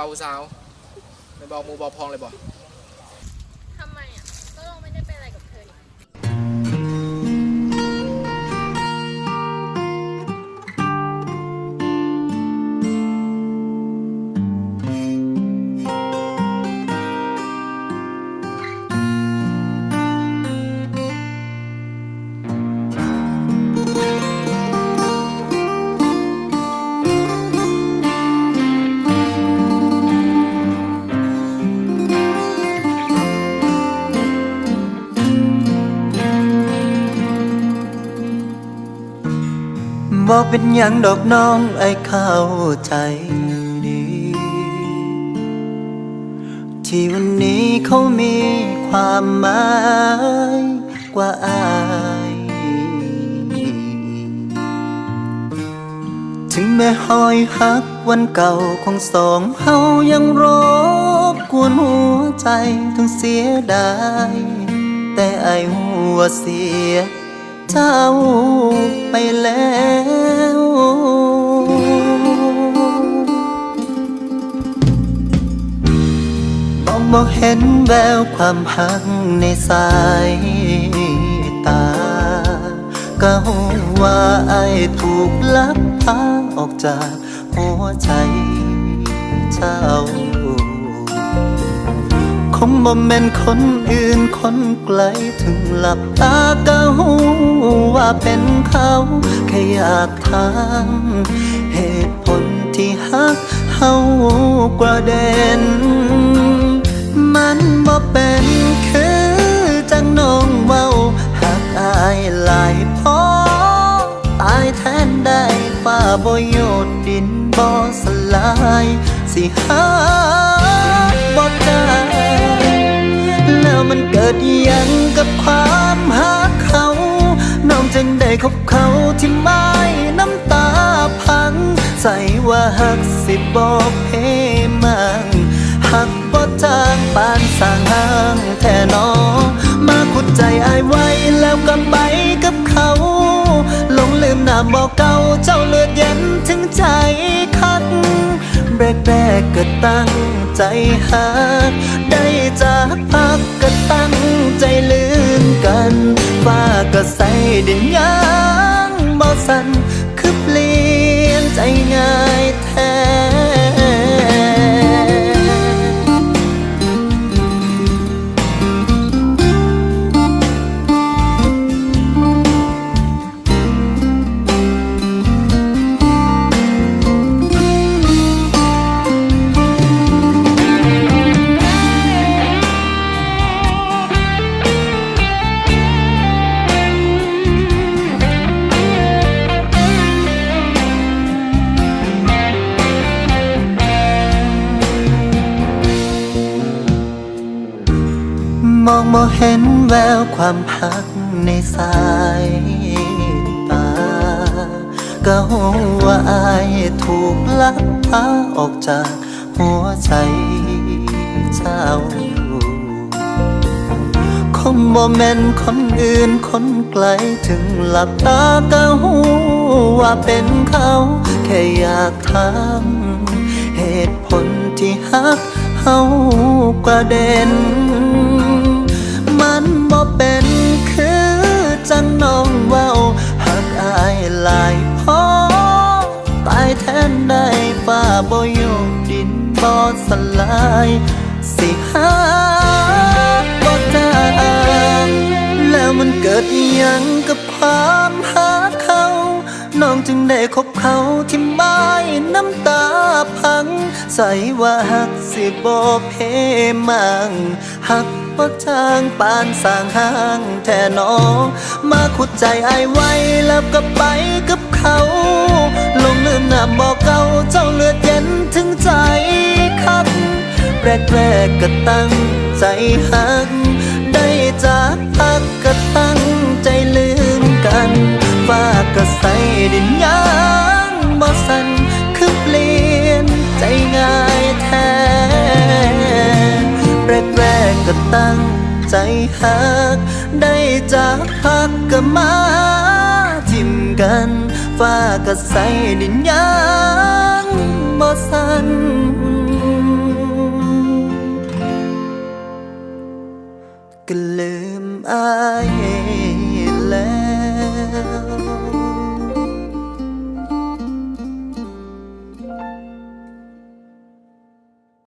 เบาสาวไม่บอกหมูเบาพองเลยบ บ่เป็นหยังดอกน้องไอ้เข้าใจดี ที่วันนี้เขามีความหมายกว่าอาย ถึงแม้หอยหักวันเก่าของสองเฮายังรบกวนหัวใจทั้งเสียดาย แต่ไอหัวเสียเจ้าไปแล้ว มองเห็นแววความหักในสายตาก็หูว่าไอ้ถูกลักพาออกจากหัวใจเจ้า คงบ่แม่นคนอื่นคนไกลถึงหลับตาก็หูว่าเป็นเขาแค่อยากถามเหตุผลที่หักเฮากระเด็น มันบ่เป็นคือจังน้องเว้าหักอายหลายพอตายแทนได้ฟ้าบ่โยนดินบ่สลาย สิหาบ่ได้แล้วมันเกิดยังกับความหักเขา น้องจึงได้คบเขาที่ไม้น้ำตาพัง ใส่ว่าหักสิบอกเพ ใจอายไว้แล้วก็ไปกับเขาหลงลืมหน้าบอกเก่าเจ้าเลือดเย็นถึงใจคักแรกแรกๆก็ตั้งใจหาได้จากพักก็ตั้งใจลืมกันฟ้าก็ใส่ดินยางบ่สัน มองเห็นแววความหักในสายตาก็หูว่าอายถูกลักพาออกจากหัวใจเจ้าคงบ่แม่นคนอื่นคนไกลถึงหลับตาก็หูว่าเป็นเขา แค่อยากถามเหตุผลที่หักเฮากระเด็น บ่เป็นคือจังน้องเว้าหักอายหลายพอตายแทนได้ฟ้าบ่ยกดินบ่สลายสิหาบ่ได้แล้วมันเกิดยังกับความหาเขาน้องจึงได้คบเขาที่ไม้น้ำตาพัง ใส่ว่าหักสิบ่เพมังหัก บ่จางปานสร้างห้างแท่นอ มาขุดใจไอไว้แล้วก็ไปกับเขา ลงลืมหน้าบอกเก่าเจ้าเลือดเย็นถึงใจคัดแรกแรกๆก็ตั้งใจหัก ตั้งใจหัก ได้จากพักก็มาทิมกันฟ้าก็ใสดินยังบ่สันก็ลืมอาย